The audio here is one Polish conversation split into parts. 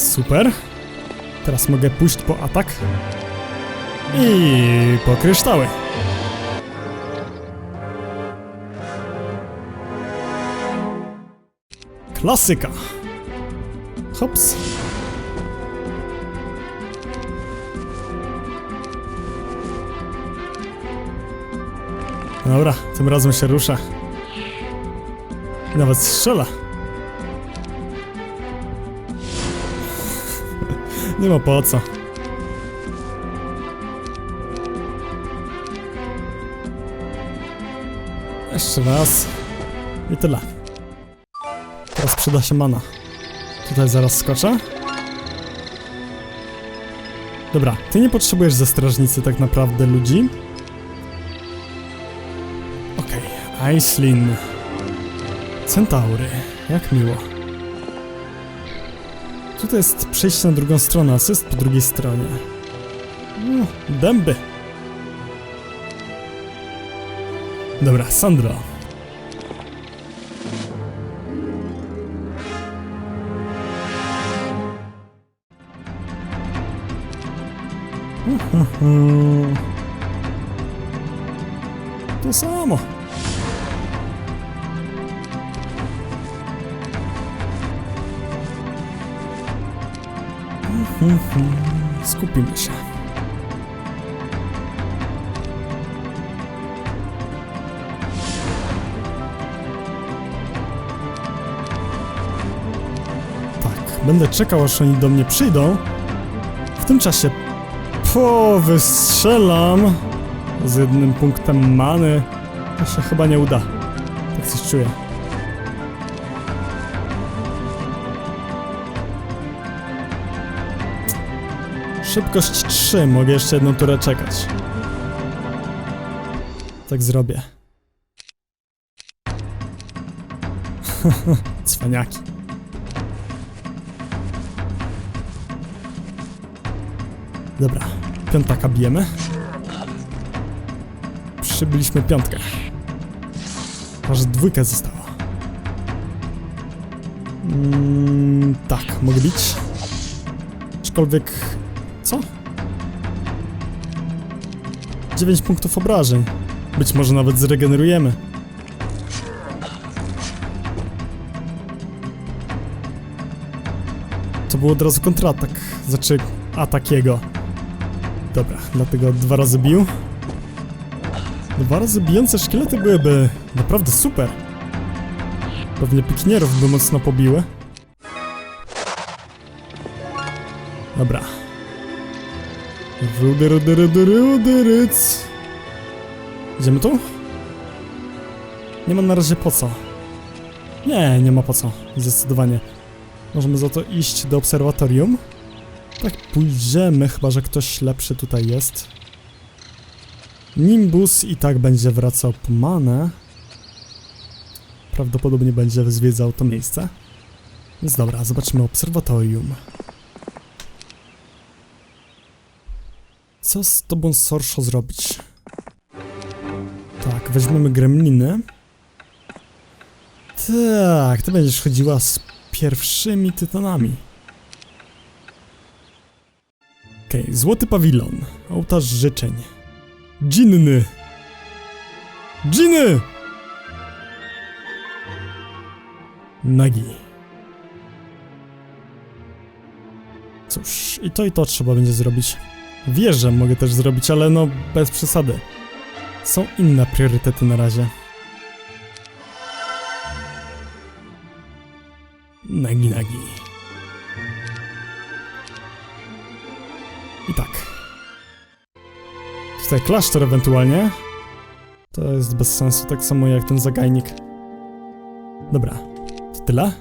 Super. Teraz mogę pójść po atak. I po kryształy. Klasyka. Hops. Dobra, tym razem się rusza. Nawet strzela. Nie ma po co. Jeszcze raz. I tyle. Teraz przyda się mana. Tutaj zaraz skoczę. Dobra, ty nie potrzebujesz ze strażnicy tak naprawdę ludzi. Okej, okay. Aislinn. Centaury. Jak miło. Tutaj jest przejście na drugą stronę, a co jest po drugiej stronie? Dęby. Dobra, Sandro. To samo. Skupimy się. Tak, będę czekał aż oni do mnie przyjdą. W tym czasie powystrzelam z jednym punktem many. To się chyba nie uda. Tak coś czuję. Szybkość 3, mogę jeszcze jedną turę czekać. Tak zrobię. Cwaniaki. Dobra, piątaka bijemy. Przybyliśmy piątkę. Aż dwójka została. Mm, tak, mogę bić. Aczkolwiek... Co? 9 punktów obrażeń. Być może nawet zregenerujemy. To był od razu kontratak. Znaczy, atak jego. Dobra, dlatego dwa razy bił. Dwa razy bijące szkielety byłyby naprawdę super. Pewnie piknierów by mocno pobiły. Dobra. Rudy, rudy, rudy, rudy, ryc. Idziemy tu? Nie ma na razie po co. Nie, nie ma po co. Zdecydowanie. Możemy za to iść do obserwatorium. Tak, pójdziemy, chyba że ktoś lepszy tutaj jest. Nimbus i tak będzie wracał po manę. Prawdopodobnie będzie zwiedzał to miejsce. Więc dobra, zobaczymy obserwatorium. Co z tobą, Sorszo, zrobić? Tak, weźmiemy gremliny. Tak, ty będziesz chodziła z pierwszymi tytanami. Okej, okay, złoty pawilon. Ołtarz życzeń. Dżinny! Dżiny! Nagi. Cóż, i to i to trzeba będzie zrobić. Wierzę, mogę też zrobić, ale no bez przesady. Są inne priorytety na razie. Nagi, nagi. I tak. Tutaj klasztor ewentualnie. To jest bez sensu, tak samo jak ten zagajnik. Dobra, to tyle?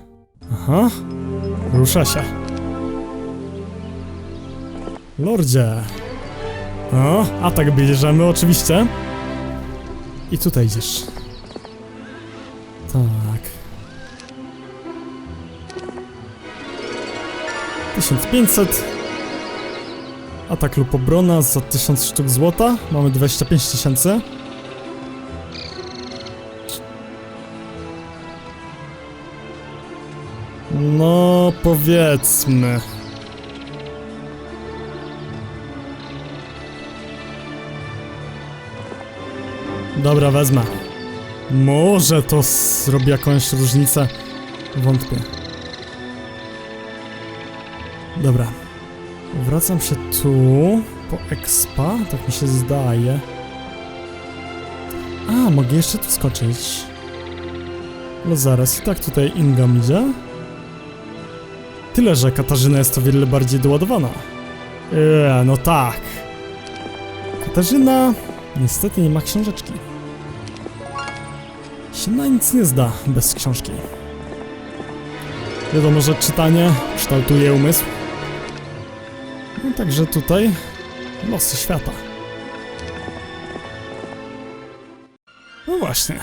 Aha, rusza się. Lordzie. O, atak bierzemy oczywiście. I tutaj idziesz. Tak. 1500. Atak lub obrona za 1000 sztuk złota. Mamy 25 tysięcy. No, powiedzmy. Dobra, wezmę. Może to zrobi jakąś różnicę. Wątpię. Dobra. Wracam się tu po expa, tak mi się zdaje. A, mogę jeszcze tu skoczyć. No zaraz, i tak tutaj Ingam idzie. Tyle, że Katarzyna jest o wiele bardziej doładowana. Eee, no tak. Katarzyna niestety nie ma książeczki. Się na nic nie zda bez książki. Wiadomo, że czytanie kształtuje umysł. No także tutaj losy świata. No właśnie.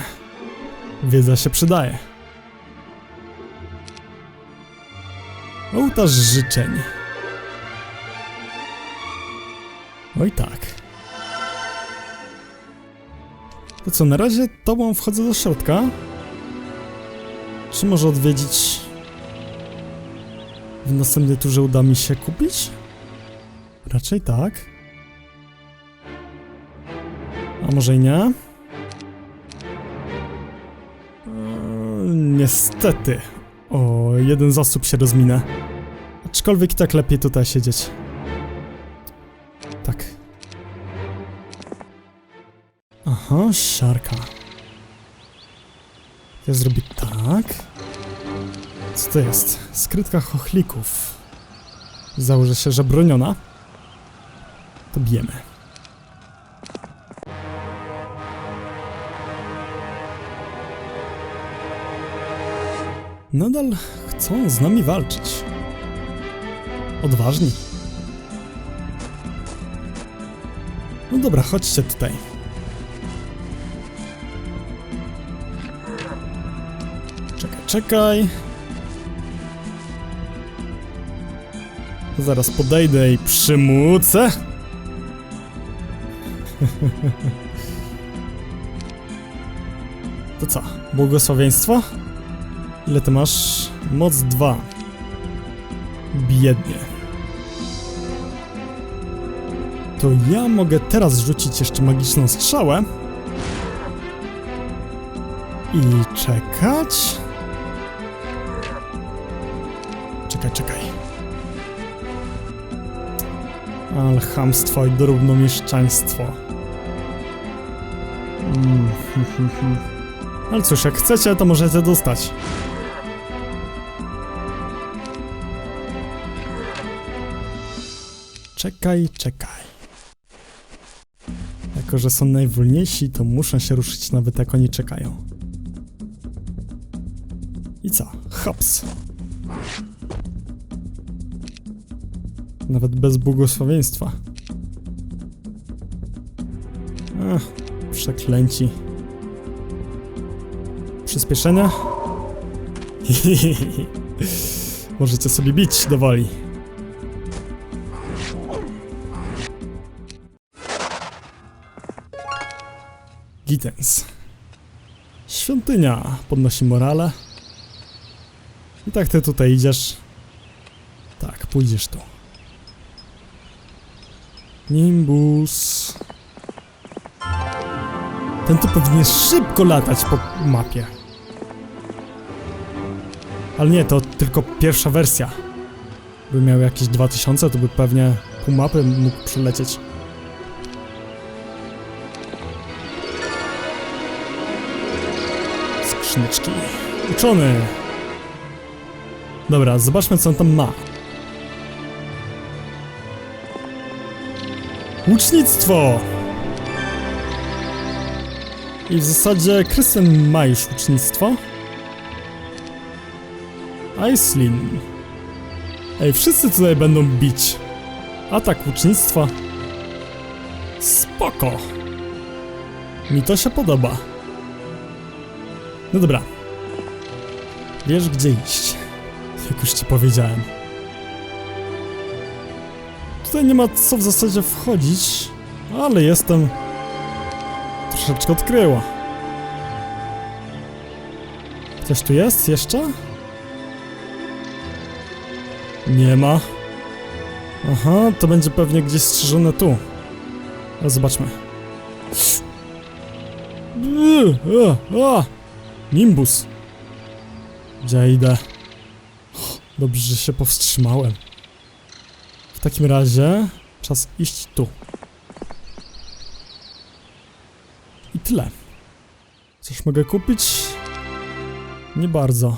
Wiedza się przydaje. Ołtarz życzeń. Oj tak. To co, na razie tobą wchodzę do środka. Czy może odwiedzić... W następnej turze uda mi się kupić? Raczej tak. A może i nie? Eee, niestety. O, jeden zasób się rozminę. Aczkolwiek i tak lepiej tutaj siedzieć. Aha, siarka. Ja zrobię tak. Co to jest? Skrytka chochlików. Założę się, że broniona. To bijemy. Nadal chcą z nami walczyć. Odważni. No dobra, chodźcie tutaj. Czekaj. Zaraz podejdę i przymucę. To co? Błogosławieństwo? Ile ty masz? Moc 2. Biednie. To ja mogę teraz rzucić jeszcze magiczną strzałę. I czekać. Ale chamstwo i drobnomieszczaństwo. Mm, hm, hm, hm. Ale cóż, jak chcecie, to możecie dostać. Czekaj, czekaj. Jako, że są najwolniejsi, to muszę się ruszyć nawet jak oni czekają. I co? Hops. Nawet bez błogosławieństwa. Ach, przeklęci. Przyspieszenia? Możecie sobie bić do woli. Gittens. Świątynia podnosi morale. I tak ty tutaj idziesz. Tak, pójdziesz tu. Nimbus. Ten tu powinien szybko latać po mapie. Ale nie, to tylko pierwsza wersja. By miał jakieś 2000, to by pewnie pół mapy mógł przelecieć. Skrzyneczki. Uczony. Dobra, zobaczmy co on tam ma. Łucznictwo! I w zasadzie Krystian ma już łucznictwo. Aislin. Ej, wszyscy tutaj będą bić. Atak łucznictwa. Spoko. Mi to się podoba. No dobra. Wiesz gdzie iść. Jak już ci powiedziałem. Tutaj nie ma co w zasadzie wchodzić, ale jestem troszeczkę odkryła. Ktoś tu jest jeszcze? Nie ma. Aha, to będzie pewnie gdzieś strzeżone tu. Zobaczmy. A, a. Nimbus. Gdzie idę? Dobrze, że się powstrzymałem. W takim razie czas iść tu. I tyle. Coś mogę kupić? Nie bardzo.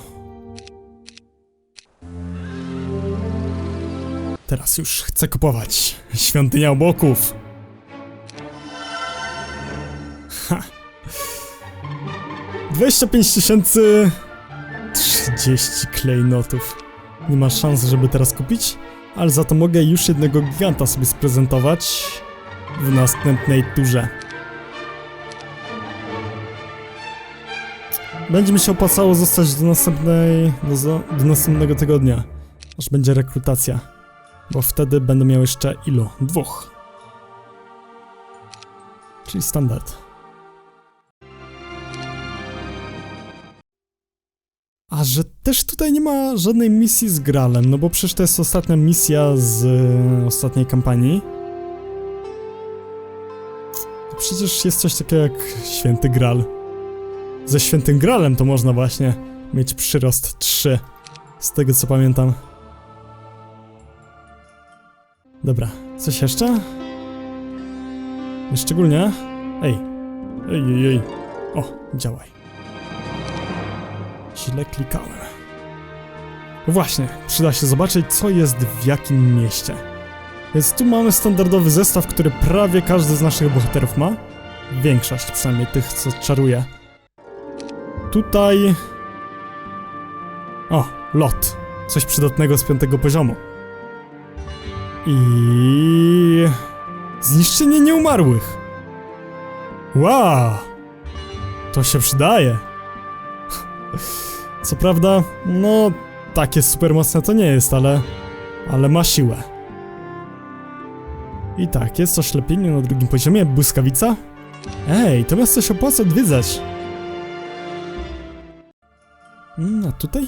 Teraz już chcę kupować. Świątynia obłoków. Ha. 25 tysięcy... 30 klejnotów. Nie ma szans, żeby teraz kupić, ale za to mogę już jednego giganta sobie sprezentować w następnej turze. Będzie mi się opłacało zostać do następnej, do, do następnego tygodnia, aż będzie rekrutacja, bo wtedy będę miał jeszcze ilu? Dwóch. Czyli standard. A że też tutaj nie ma żadnej misji z Gralem, no bo przecież to jest ostatnia misja z e, ostatniej kampanii. Przecież jest coś takiego jak Święty Gral. Ze Świętym Gralem to można właśnie mieć przyrost 3, z tego co pamiętam. Dobra, coś jeszcze? Szczególnie? Ej, ej, ej, ej. O, działaj. Źle klikałem. Właśnie, przyda się zobaczyć, co jest w jakim mieście. Więc tu mamy standardowy zestaw, który prawie każdy z naszych bohaterów ma. Większość przynajmniej tych, co czaruje. Tutaj... O, lot. Coś przydatnego z piątego poziomu. I... Zniszczenie nieumarłych. Wow! To się przydaje. Co prawda, no, takie super mocne to nie jest, ale... ale ma siłę. I tak, jest oślepienie na drugim poziomie, błyskawica. Ej, to miasto się opłaca odwiedzać. Mm, a tutaj?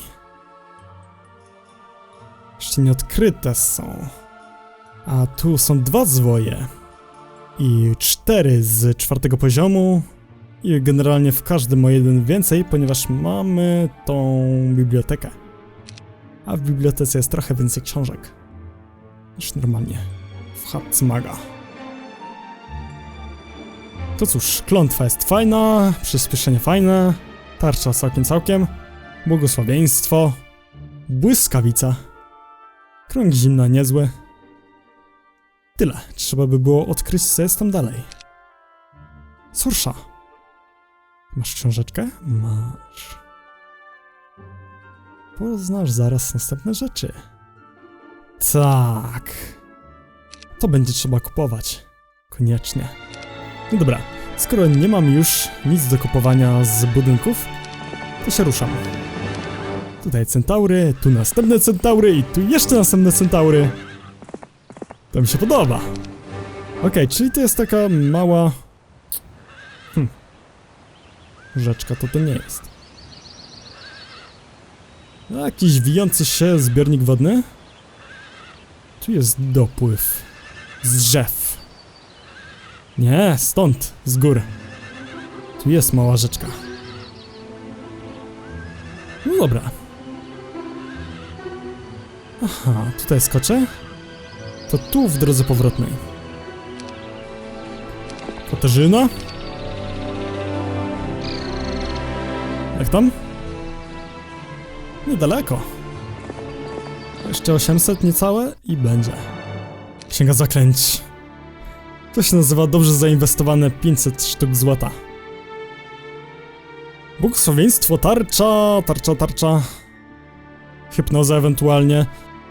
Jeszcze nie odkryte są. A tu są dwa zwoje. I cztery z czwartego poziomu. I generalnie w każdym o jeden więcej, ponieważ mamy tą bibliotekę. A w bibliotece jest trochę więcej książek. Niż normalnie. W chatce maga. To cóż, klątwa jest fajna, przyspieszenie fajne, tarcza całkiem całkiem, błogosławieństwo, błyskawica, krąg zimna niezły. Tyle, trzeba by było odkryć co jest tam dalej. Sorsza. Masz książeczkę? Masz. Poznasz zaraz następne rzeczy. Tak. To będzie trzeba kupować. Koniecznie. No dobra, skoro nie mam już nic do kupowania z budynków, to się ruszam. Tutaj centaury, tu następne centaury i tu jeszcze następne centaury. To mi się podoba. Okej, czyli to jest taka mała... Rzeczka to to nie jest. A, Jakiś wijący się zbiornik wodny? Tu jest dopływ. Z drzew. Nie, stąd, z gór. Tu jest mała rzeczka. No dobra. Aha, tutaj skoczę? To tu w drodze powrotnej. Katarzyna? Tam? Niedaleko. Jeszcze 800 niecałe i będzie. Księga zaklęć. To się nazywa dobrze zainwestowane 500 sztuk złota. Błogosławieństwo, tarcza, tarcza, tarcza. Hipnoza ewentualnie,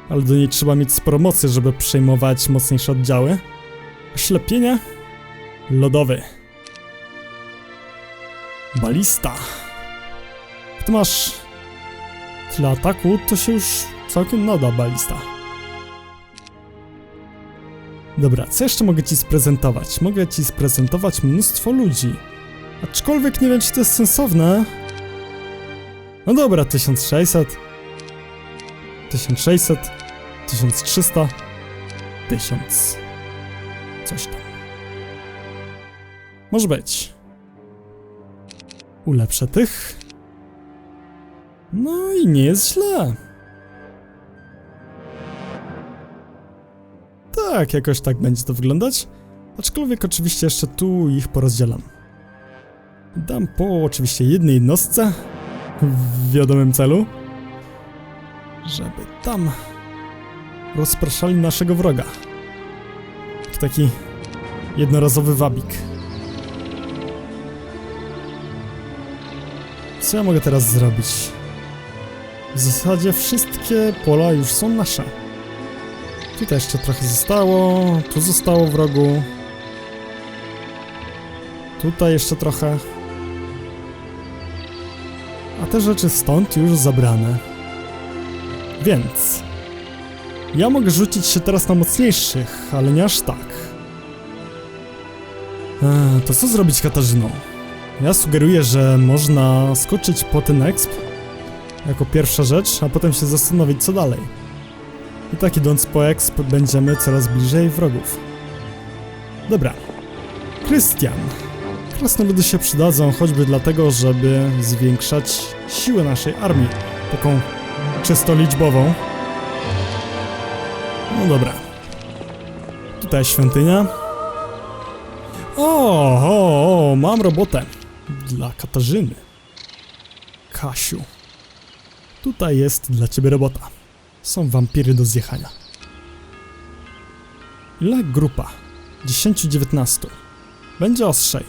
ale do niej trzeba mieć sporo mocy, żeby przejmować mocniejsze oddziały. Oślepienie? Lodowy. Balista. Gdy masz tyle ataku, to się już całkiem nada balista. Dobra, co jeszcze mogę ci sprezentować? Mogę ci sprezentować mnóstwo ludzi. Aczkolwiek nie wiem, czy to jest sensowne. No dobra, 1600. 1600. 1300. 1000. Coś tam. Może być. Ulepszę tych. No i nie jest źle. Tak, jakoś tak będzie to wyglądać. Aczkolwiek oczywiście jeszcze tu ich porozdzielam. Dam po oczywiście jednej jednostce w wiadomym celu, żeby tam rozpraszali naszego wroga. Taki jednorazowy wabik. Co ja mogę teraz zrobić? W zasadzie wszystkie pola już są nasze. Tutaj jeszcze trochę zostało, tu zostało wrogu. Tutaj jeszcze trochę. A te rzeczy stąd już zabrane. Więc... Ja mogę rzucić się teraz na mocniejszych, ale nie aż tak. Eee, to co zrobić Katarzyną? Ja sugeruję, że można skoczyć po ten exp jako pierwsza rzecz, a potem się zastanowić co dalej. I tak idąc po exp będziemy coraz bliżej wrogów. Dobra. Krystian. Krasnoludy się przydadzą choćby dlatego, żeby zwiększać siłę naszej armii. Taką czysto liczbową. No dobra. Tutaj świątynia. O, o, o, mam robotę. Dla Katarzyny. Kasiu. Tutaj jest dla ciebie robota. Są wampiry do zjechania. Ile grupa? 10-19. Będzie ostrzej.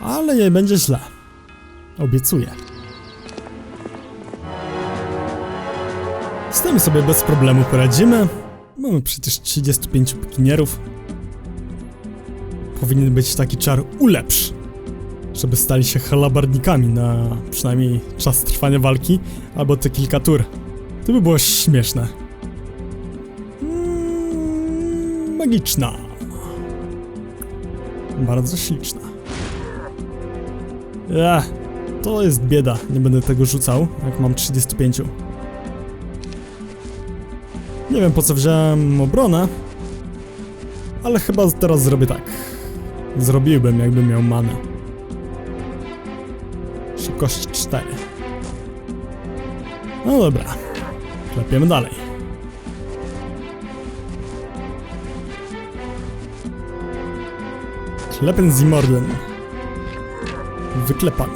Ale nie będzie źle. Obiecuję. Z tym sobie bez problemu poradzimy. Mamy przecież 35 pikinierów. Powinien być taki czar ulepsz, żeby stali się halabardnikami na przynajmniej czas trwania walki, albo te kilka tur. To by było śmieszne. Mm, magiczna. Bardzo śliczna. Ech, to jest bieda. Nie będę tego rzucał, jak mam 35. Nie wiem po co wziąłem obronę, ale chyba teraz zrobię tak. Zrobiłbym, jakbym miał manę. Szybkość 4. No dobra. Klepiemy dalej. Klepen z Morden. Wyklepane.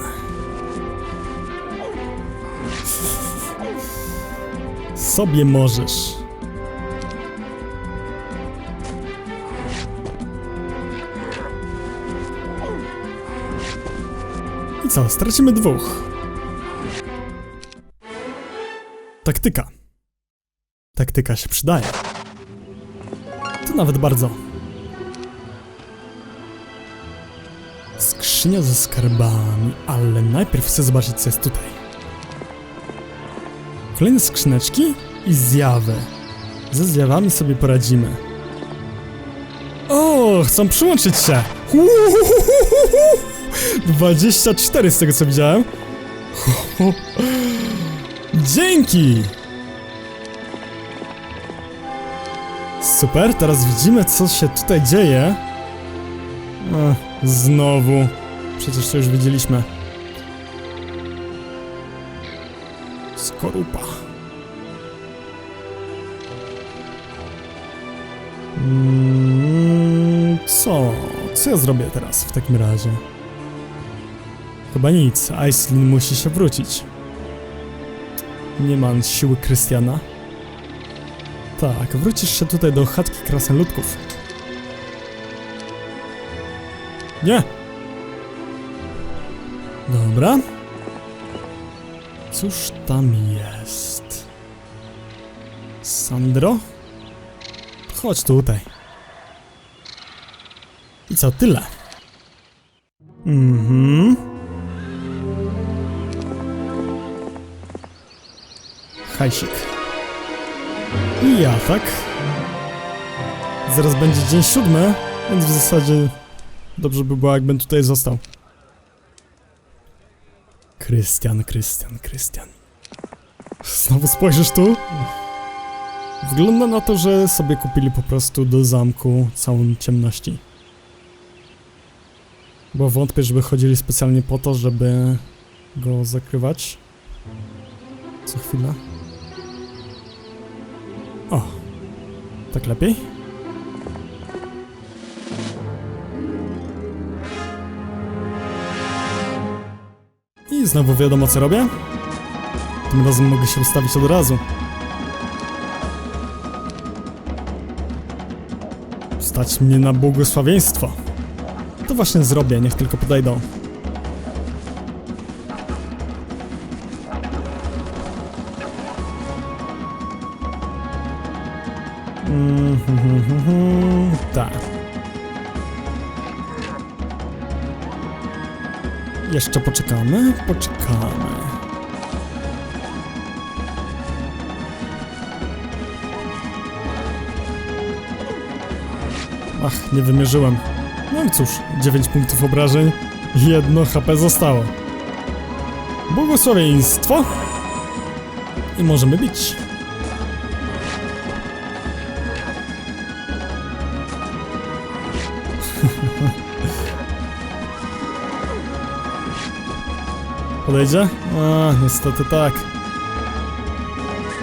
Sobie możesz. Co, stracimy dwóch. Taktyka. Taktyka się przydaje. To nawet bardzo. Skrzynia ze skarbami, ale najpierw chcę zobaczyć co jest tutaj. Kolejne skrzyneczki i zjawy. Ze zjawami sobie poradzimy. O, chcą przyłączyć się. 24 z tego co widziałem. Dzięki! Super, teraz widzimy co się tutaj dzieje. Ech, znowu. Przecież to już widzieliśmy. Skorupa. Mm, co? Co ja zrobię teraz w takim razie? Chyba nic. Aislinn musi się wrócić. Nie mam siły Krystiana. Tak, wrócisz się tutaj do chatki krasnoludków. Nie! Dobra. Cóż tam jest? Sandro? Chodź tutaj. I co, tyle? Mhm. Hajsik. I ja, tak? Zaraz będzie dzień siódmy, więc w zasadzie dobrze by było, jakbym tutaj został. Krystian, Krystian, Krystian. Znowu spojrzysz tu? Wygląda na to, że sobie kupili po prostu do zamku całą ciemności. Bo wątpię, żeby chodzili specjalnie po to, żeby go zakrywać. Co chwila. O! Tak lepiej? I znowu wiadomo co robię. Tym razem mogę się ustawić od razu. Stać mnie na błogosławieństwo. To właśnie zrobię, niech tylko podejdą. Jeszcze poczekamy, poczekamy. Ach, nie wymierzyłem. No i cóż, 9 punktów obrażeń, jedno HP zostało. Błogosławieństwo. I możemy bić. Podejdzie? A, niestety tak.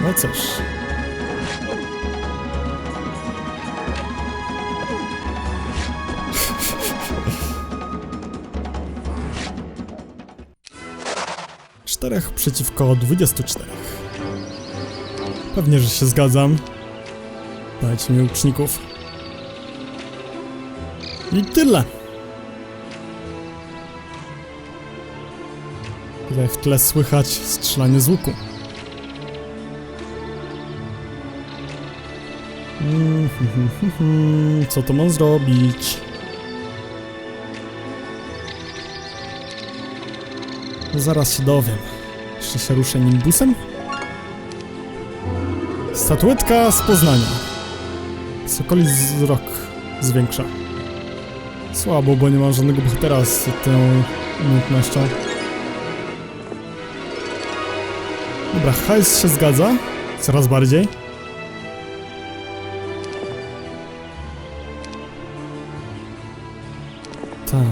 No cóż. Czterech przeciwko 24. Pewnie, że się zgadzam. Dajcie mi łuczników. I tyle. Tutaj w tle słychać strzelanie z łuku. Co to mam zrobić? Zaraz się dowiem. Jeszcze się ruszę nimbusem? Statuetka z Poznania. Sokoli wzrok zwiększa. Słabo, bo nie mam żadnego bohatera z tą umiejętnością. Dobra, hajs się zgadza. Coraz bardziej. Tak.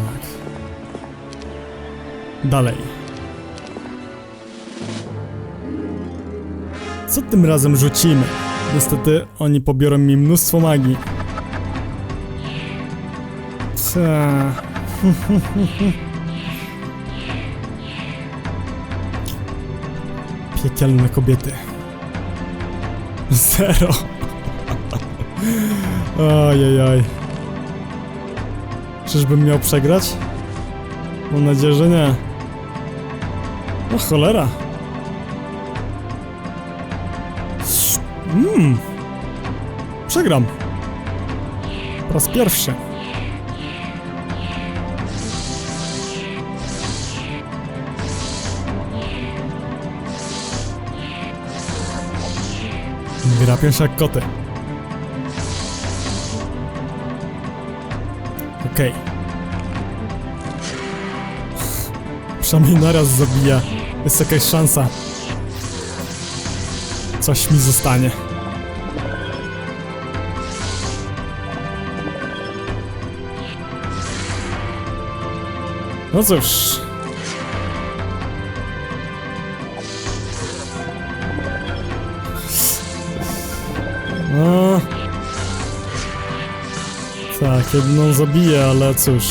Dalej. Co tym razem rzucimy? Niestety oni pobiorą mi mnóstwo magii. Piekielne kobiety. Zero. Ojej. Czyżbym miał przegrać? Mam nadzieję, że nie. No cholera. Mmm. Przegram. Po raz pierwszy. Grapią się jak koty. Okej. Przynajmniej naraz zabija. Jest jakaś szansa. Coś mi zostanie. No cóż. Jedną zabiję, ale cóż.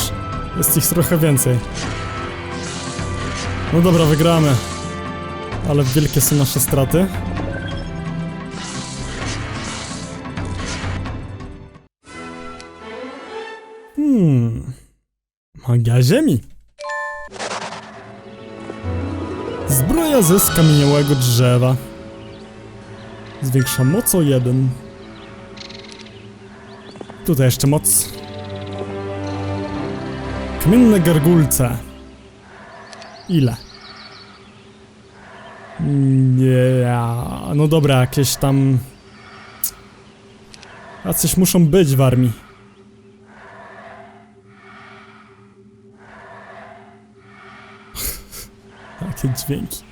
Jest ich trochę więcej. No dobra, wygramy. Ale wielkie są nasze straty. Hmm. Magia ziemi. Zbroja ze skamieniałego drzewa. Zwiększa moc o jeden. Tutaj jeszcze moc. Kamienne gargulce. Ile? Nie, no dobra, jakieś tam... A coś muszą być w armii. Jakie dźwięki.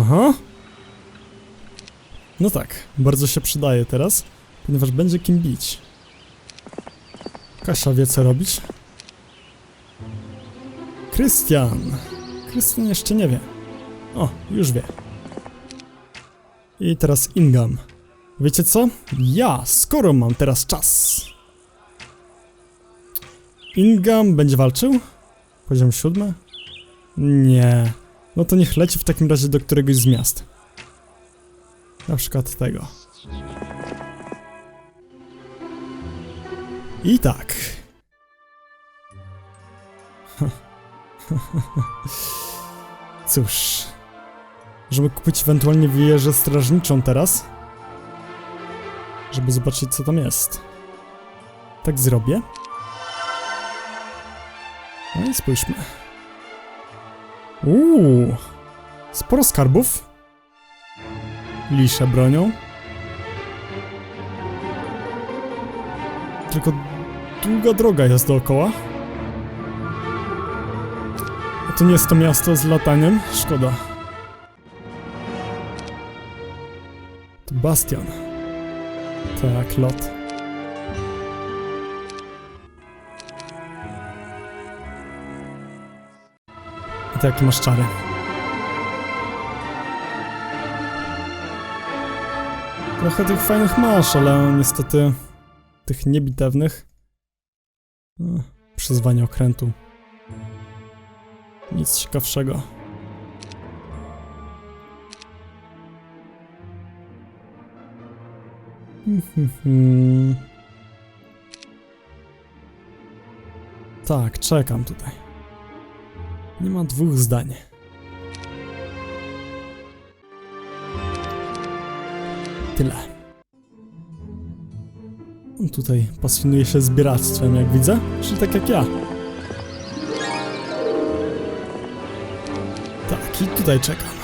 Aha. No tak, bardzo się przydaje teraz, ponieważ będzie kim bić. Kasia wie co robić. Krystian. Krystian jeszcze nie wie. O, już wie. I teraz Ingam. Wiecie co? Ja, skoro mam teraz czas. Ingam będzie walczył? Poziom siódmy? Nie. No to niech leci w takim razie do któregoś z miast. Na przykład tego. I tak. Cóż. Możemy kupić ewentualnie wieżę strażniczą teraz. Żeby zobaczyć co tam jest. Tak zrobię. No i spójrzmy. Uuu. Sporo skarbów. Lisze bronią. Tylko długa droga jest dookoła. A to nie jest to miasto z lataniem? Szkoda. To bastion. Tak, lot. I to jakie masz czary? Trochę tych fajnych masz, ale niestety tych niebitewnych. Przyzwanie okrętu. Nic ciekawszego. Tak, czekam tutaj. Nie ma dwóch zdań. Tyle. Tutaj pasjonuje się zbieractwem, jak widzę, czyli tak jak ja. Tak, i tutaj czekam.